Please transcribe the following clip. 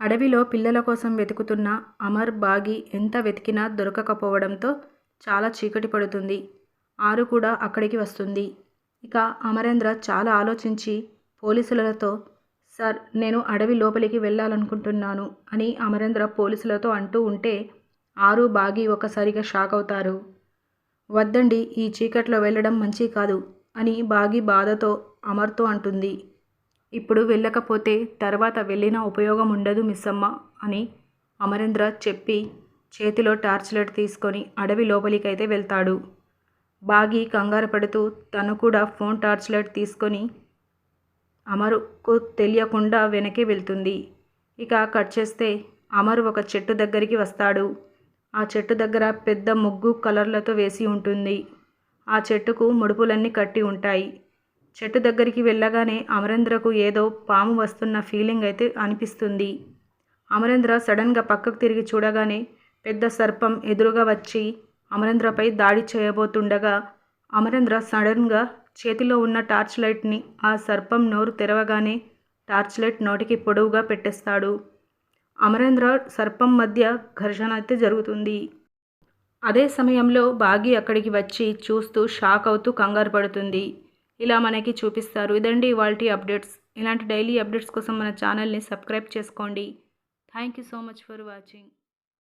అడవిలో పిల్లల కోసం వెతుకుతున్న అమర్ బాగి ఎంత వెతికినా దొరకకపోవడంతో చాలా చీకటి పడుతుంది. ఆరు కూడా అక్కడికి వస్తుంది. ఇక అమరేంద్ర చాలా ఆలోచించి పోలీసులతో సార్ నేను అడవి లోపలికి వెళ్ళాలనుకుంటున్నాను అని అమరేంద్ర పోలీసులతో అంటూ ఉంటే ఆరు బాగి ఒకసారిగా షాక్ అవుతారు. వద్దండి ఈ చీకట్లో వెళ్ళడం మంచి కాదు అని బాగి బాధతో అమర్తో అంటుంది. ఇప్పుడు వెళ్ళకపోతే తర్వాత వెళ్ళిన ఉపయోగం ఉండదు మిస్సమ్మ అని అమరేంద్ర చెప్పి చేతిలో టార్చ్ లైట్ తీసుకొని అడవి లోపలికైతే వెళ్తాడు. బాగి కంగారు పడుతూ తను కూడా ఫోన్ టార్చ్ లైట్ తీసుకొని అమరుకు తెలియకుండా వెనకే వెళ్తుంది. ఇక కట్ చేస్తే అమరు ఒక చెట్టు దగ్గరికి వస్తాడు. ఆ చెట్టు దగ్గర పెద్ద ముగ్గు కలర్లతో వేసి ఉంటుంది. ఆ చెట్టుకు ముడుపులన్నీ కట్టి ఉంటాయి. చెట్టు దగ్గరికి వెళ్ళగానే అమరేంద్రకు ఏదో పాము వస్తున్న ఫీలింగ్ అయితే అనిపిస్తుంది. అమరేంద్ర సడన్గా పక్కకు తిరిగి చూడగానే పెద్ద సర్పం ఎదురుగా వచ్చి అమరేంద్రపై దాడి చేయబోతుండగా అమరేంద్ర సడన్గా చేతిలో ఉన్న టార్చ్ లైట్ని ఆ సర్పం నోరు తెరవగానే టార్చ్ లైట్ నోటికి పొడవుగా పెట్టేస్తాడు. అమరేంద్ర సర్పం మధ్య ఘర్షణ అయితే జరుగుతుంది. అదే సమయంలో బాగి అక్కడికి వచ్చి చూస్తూ షాక్ అవుతూ కంగారు పడుతుంది. ఇలా మనకి చూపిస్తారు. ఇదండి ఇవాళ అప్డేట్స్. ఇలాంటి డైలీ అప్డేట్స్ కోసం మన ఛానల్ని సబ్స్క్రైబ్ చేసుకోండి. Thank you so much for watching.